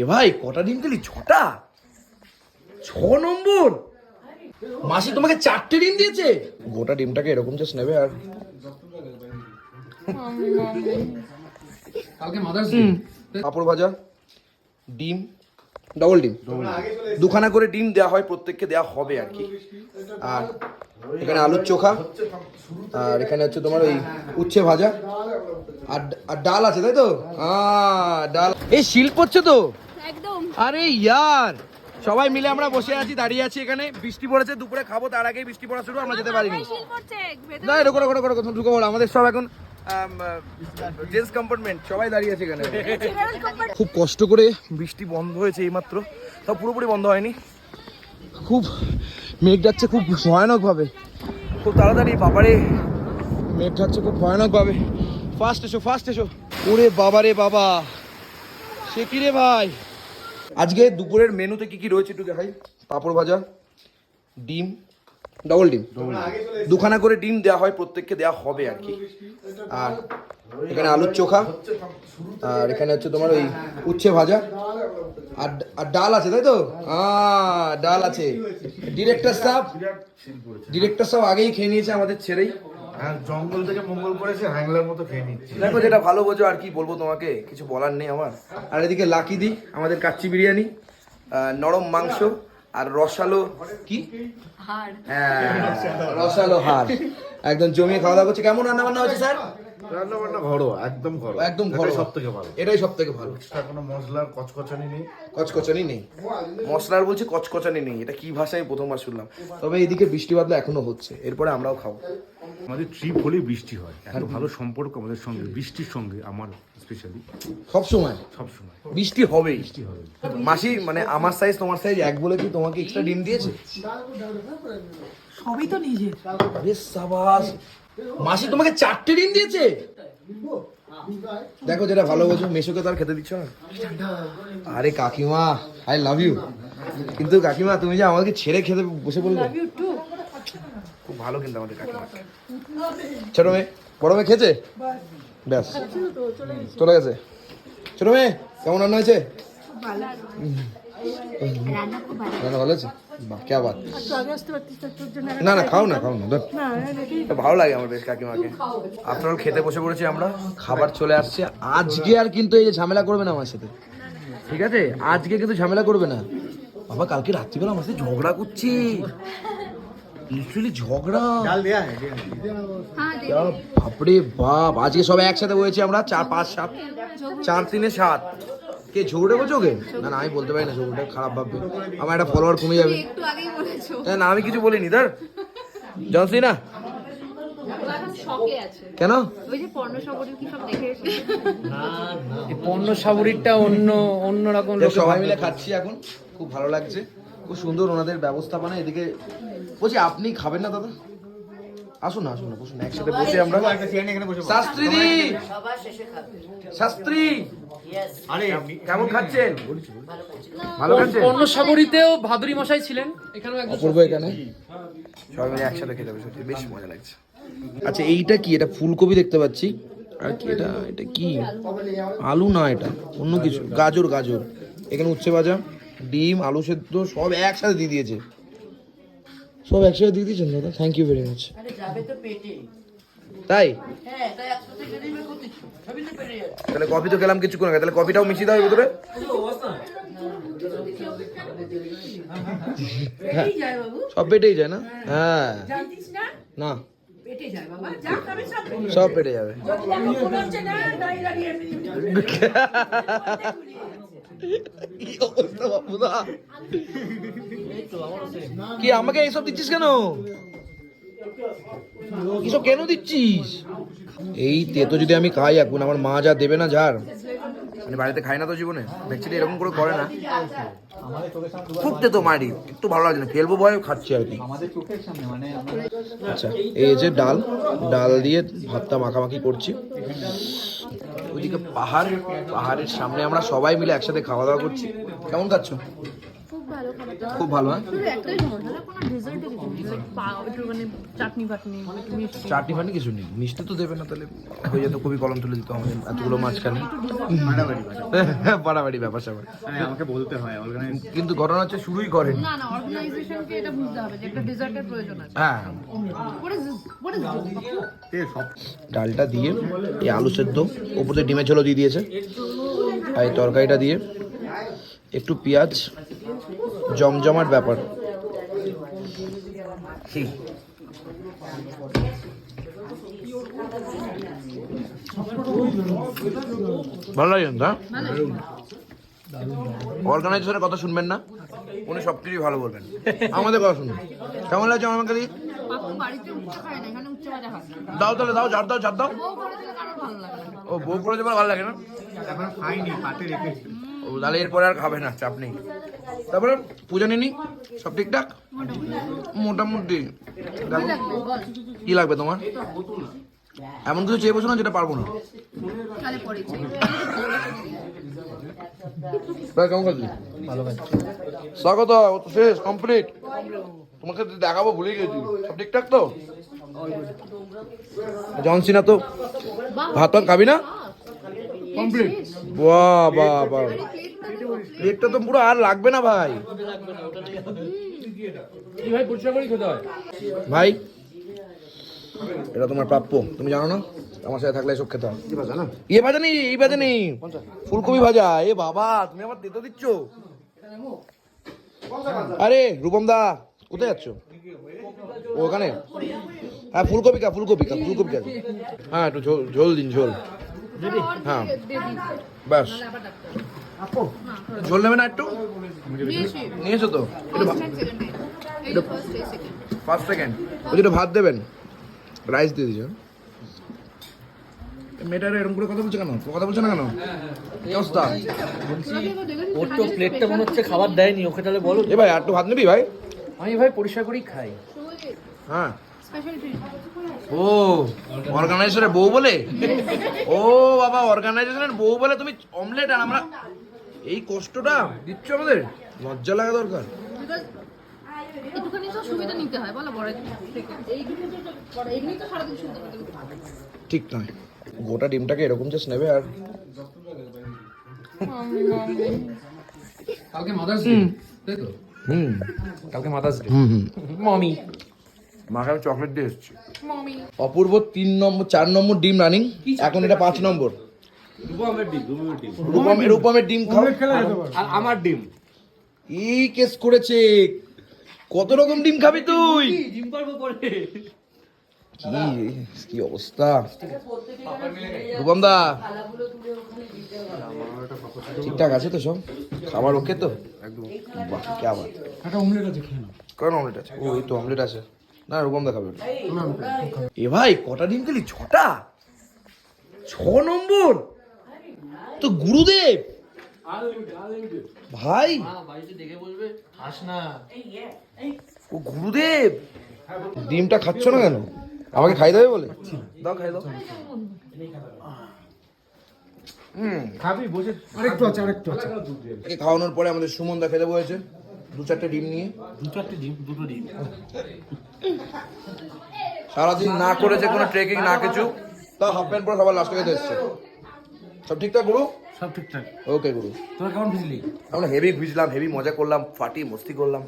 এ ভাই কটা ডিম দিলি ছটা? ছ নম্বর? মাসি তোমাকে চারটে ডিম দিয়েছে? গোটা ডিমটাকে এরকম জাস্ট নেবে আর কালকে মাদার্স পাঁপড় ভাজা ডিম ডবল ডিম। দুখানা করে ডিম দেওয়া হয় প্রত্যেককে দেওয়া হবে আর কি। আর এখানে আলুর চোখা আর এখানে হচ্ছে তোমার ওই উচ্ছে ভাজা। আর আর ডাল আছে তাই তো? আহ, ডাল। এই শিল্প হচ্ছে তো? একদম। আরে ইয়ার সবাই মিলে আমরা বসে আছি দাঁড়িয়ে আছি এখানে। বৃষ্টি পড়েছে দুপুরে খাব তার আগেই বৃষ্টি পড়া শুরু আমরা যেতে পারিনি। না এরকম করে করে করে ঢুকে পড়ো আমাদের সব এখন জেন্টস কম্পার্টমেন্ট সবাই দাঁড়িয়ে আছে এখানে। খুব কষ্ট করে বৃষ্টি বন্ধ হয়েছে এইমাত্র তাও পুরোপুরি বন্ধ হয়নি। খুব মেঘ যাচ্ছে খুব ভয়ানকভাবে। খুব তাড়াতাড়ি বাবারে মেঘ যাচ্ছে খুব ভয়ানকভাবে। ফার্স্ট এসো ফার্স্ট এসো। ওরে বাবারে বাবা সে কি রে ভাই? আজকে দুপুরের মেনুতে কি কি রয়েছে একটু দেখাই? পাঁপড় ভাজা ডিম ডবল ডিম। দুখানা করে ডিম দেওয়া হয় প্রত্যেককে দেওয়া হবে আর কি। আর এখানে আলুর চোখা আর এখানে হচ্ছে তোমার ওই উচ্ছে ভাজা। আর আর ডাল আছে তাই তো? ডাল আছে। ডিরেক্টর সাহেব ডিরেক্টর সাহেব আগেই খেয়ে নিয়েছে আমাদের ছেড়েই। হ্যাঁ জঙ্গল থেকে মঙ্গল করেছে হ্যাংলার মতো খেয়ে নিচ্ছে। দেখো যেটা ভালো বোঝো আর কি বলব তোমাকে কিছু বলার নেই আমার। আর এদিকে লাকি দি আমাদের কাচ্চি বিরিয়ানি নরম মাংস আর রসালো কি? হ্যাঁ রসালো হাড়। একদম জমিয়ে খাওয়া দাওয়া করছে। কেমন রান্না বান্না হচ্ছে স্যার? রান্না বান্না ঘরোয়া একদম ঘরোয়া। একদম ঘরোয়া। সব থেকে ভালো। এটাই সব থেকে ভালো। এক্সট্রা কোনো মশলার কচকচানি নেই। কচকচানি নেই। মশলার বলছে কচকচানি নেই। এটা কি ভাষায় আমি প্রথমবার শুনলাম। তবে এইদিকে বৃষ্টি বাদলা এখনও হচ্ছে। এরপরে আমরাও খাব। আমাদের ট্রিপ হলেই বৃষ্টি হয়। এত ভালো সম্পর্ক আমাদের সঙ্গে বৃষ্টির সঙ্গে আমার স্পেশালি সব সময়? সবসময় বৃষ্টি হবে বৃষ্টি হবে। মাসি মানে আমার সাইজ তোমার সাইজ এক বলে কি তোমাকে এক্সট্রা ডিম দিয়েছে? সবই তো নিজের। আরে সাবাস। মাসি তোমাকে চারটে ডিম দিয়েছে? দেখো যেটা ভালো বোঝো মেশোকে তো আর খেতে দিচ্ছ না। আরে কাকিমা আই লাভ ইউ কিন্তু কাকিমা তুমি যে আমাকে ছেড়ে খেতে বসে বললে খুব ভালো কিন্তু আমাদের কাকিমা। ছোট মেয়ে বড় মেয়ে খেয়েছে? ব্যাস। চলে গেছে। ছোট মেয়ে কেমন রান্না হয়েছে? রান্না ভালো আছে বাহ কে না না খাও না খাও না ভালো লাগে আমার বেশ কাকিমাকে। আফটার অল খেতে বসে পড়েছি আমরা। খাবার চলে আসছে। আজকে আর কিন্তু এই যে ঝামেলা করবে না আমার সাথে। ঠিক আছে? আজকে কিন্তু ঝামেলা করবে না। বাবা কালকে রাত্রিবেলা আমার সাথে ঝগড়া করছি লিটারালি ঝগড়া। হ্যাঁ, বাপরে বাপ আজকে সবাই একসাথে বলেছি আমরা চার পাঁচ সাত চার তিনে সাত। কে ঝগড়ে বলছো ওকে? না না আমি বলতে পারি না ঝগড়াটা খারাপ ভাববে। আমার একটা ফলোয়ার কমে যাবে। একটু আগেই বলেছ। হ্যাঁ, না আমি কিছু বলিনি ধর। জনসি না। কেন? পর্ণ সাগরের কি সব দেখে এসে এই পণ্য সাবরিকটা অন্য অন্যরকম তো সবাই মিলে খাচ্ছি এখন। খুব ভালো লাগছে। খুব সুন্দর ওনাদের ব্যবস্থাপনা এদিকে বলছি আপনি খাবেন না দাদা? আসুন না আসুন না বসুন একসাথে বসে আমরা। শাস্ত্রী! দি শাস্ত্রী কেমন খাচ্ছেন? ভালো খাচ্ছেন? পণ্য সাগরিতেও ভাদুরী মশাই ছিলেন এখানেও একজন অপূর্ব এখানে। সবাই মিলে একসাথে খেতে সত্যি বেশ মজা লাগছে। আচ্ছা এইটা কি? এটা ফুলকপি দেখতে পাচ্ছি। আর কি এটা এটা কি? আলু না এটা অন্য কিছু। গাজর গাজর। এখানে উচ্ছে ভাজা। ডিম আলু সেদ্ধ সব একসাথে দিয়ে দিয়েছে। সব একসাথে দিয়ে দিয়েছেন দাদা? থ্যাংক ইউ ভেরি মাচ তাই? তাহলে কফি তো খেলাম কিছুক্ষণ করে তাহলে কফিটাও মিশিয়ে দাও এর ভিতরে। হ্যাঁ, সব পেটেই যায় না? হ্যাঁ। না? না। সব পেটে যাবে। কি আমাকে এইসব দিচ্ছিস কেন? এসব কেন দিচ্ছিস? এই তেতো যদি আমি খাই, এখন আমার মা যা দেবে না, ঝাড়। মানে বাড়িতে খাই না তো জীবনে। দেখছি এরকম করে করে না। ফুটতে তো মারি একটু ভালো লাগছে না। ফেলব ভয় খাচ্ছি আর কি। আচ্ছা এই যে ডাল ডাল দিয়ে ভাতটা মাখামাখি করছি। ওইদিকে পাহাড় পাহাড়ের সামনে আমরা সবাই মিলে একসাথে খাওয়া দাওয়া করছি। কেমন খাচ্ছ? খুব ভালো হ্যাঁ। মানে চাটনি ফাটনি কিছু নেই। মিষ্টি তো দেবে না তাহলে। হয়ে যেত খুবই কলম তুলে দিত আমাদের এতগুলো মাঝখানে। বাড়াবাড়ি ব্যাপার স্যাপার আমাকে বলতে হয় কিন্তু ঘটনা হচ্ছে শুরুই করেন। না না অর্গানাইজেশনকে এটা বুঝতে হবে যে একটা ডেজার্টের প্রয়োজন আছে। হ্যাঁ। ডালটা দিয়ে এই আলু সেদ্ধ ওপরে ডিমের ঝোলও দিয়ে দিয়েছে। আর এই তরকারিটা দিয়ে একটু পেঁয়াজ জমজমাট ব্যাপার। ভালো লাগে কিন্তু হ্যাঁ অর্গানাইজেশনের কথা শুনবেন না উনি সব কিছুই ভালো বলবেন। আমাদের কথা শুনুন। কেমন লাগছে আমাকে না খায় দাও তাহলে দাও ঝাড় দাও ঝাড় দাও। না। ও বউ করে দেবার ভালো লাগে না? এখন খাইনি হাতে রেখেছি। ও তাহলে এরপরে আর খাবে না চাপ নেই। তারপরে পূজা নিনি সব ঠিকঠাক? মোটামুটি। দেখো কি লাগবে তোমার? এমন কিছু চেয়ে বসো না যেটা পারব না। কেমন খাচ্ছি স্বাগত ও তো শেষ কমপ্লিট তোমাকে দেখাবো ভুলে গেছি। সব ঠিকঠাক তো? জনসিনা তো। ভাত ভাত খাবি না? কমপ্লিট বাহ বাহ বাহ। প্লেটটা তো পুরো আর লাগবে না ভাই। ভাই এটা তোমার প্রাপ্য তুমি জানো না? আমার সাথে থাকলে এসব খেতে হয়। ইয়ে ভাজা নেই এই ভাজা নেই। ফুলকপি ভাজা এ বাবা তুমি আমার তেতো দিচ্ছ? আরে রূপম দা কোথায় যাচ্ছ? ও, ওখানে? হ্যাঁ ফুলকপি কা ফুলকপি কা ফুলকপি কা হ্যাঁ একটু ঝোল ঝোল দিন ঝোল। হ্যাঁ। ব্যাস। ঝোল নেবে না একটু? নিয়েছো। তো? ফার্স্ট সেকেন্ড ওই একটু ভাত দেবেন? রাইস দিয়ে দিয়েছে এরকম করে কথা বলছে কেন? কথা বলছে না কেন? এই অবস্থা? ওর তো প্লেটটা মনে হচ্ছে খাবার দেয়নি ওকে তাহলে বলো। এ ভাই আর একটু ভাত নিবি ভাই? আমি ভাই পরিষ্কার করেই খাই। হ্যাঁ। ও বউ বলে? ও বাবা অর্গানাইজেশনের বউ বলে তুমি অমলেট আর আমরা এই কষ্টটা দিচ্ছ আমাদের? লজ্জা লাগা দরকার। একটুখানি তো সুবিধা নিতে হয় বলো বড় থেকে। এইগুলো তো বড় এমনি তো সারাদিন সুবিধা ঠিক নয়। গোটা ডিমটাকে এরকম জাস্ট নেবে আর কালকে মাদার্স ডে তাই তো? হুম। কালকে মাদার্স ডে। হুম হুম। মমি। মাকে চকলেট দিয়ে এসেছি। মমি। অপূর্ব তিন নম্বর চার নম্বর ডিম রানিং। এখন এটা পাঁচ নম্বর। রূপমের রূপমের ডিম। খাও। আর আমার ডিম। এই কেস করেছে। কত রকম ডিম খাবি তুই? ডিম পারব পরে? কি কি অবস্থা? রূপম দা ঠিকঠাক আছে তো সব? খাবার ওকে তো? একদম বাহ কে আবার। একটা অমলেট আছে খেয়ে কেন অমলেট আছে? ও এই তো অমলেট আছে। না রূপম দা খাবে। এ ভাই কটা ডিম খেলি? ছটা? ছ নম্বর? তো গুরুদেব! ভাই! বাড়িতে দেখে বলবে আস না। ও গুরুদেব! ডিমটা খাচ্ছ না কেন? আমাকে খাই দেবে বলে? দাও খাই দাও। খাওয়ানোর পরে আমাদের সুমন দা খেতে বসেছে দু চারটে ডিম নিয়ে। দু চারটে ডিম দুটো ডিম। সারাদিন না করেছে কোনো ট্রেকিং না কিছু। তা হাফ প্যান্ট পরে সবার লাস্টে খেতে এসছে। সব ঠিকঠাক গুরু? সব ঠিকঠাক। ওকে গুরু। তোরা কেমন ভিজলি? আমরা হেভি ভিজলাম হেভি মজা করলাম ফাটি মস্তি করলাম।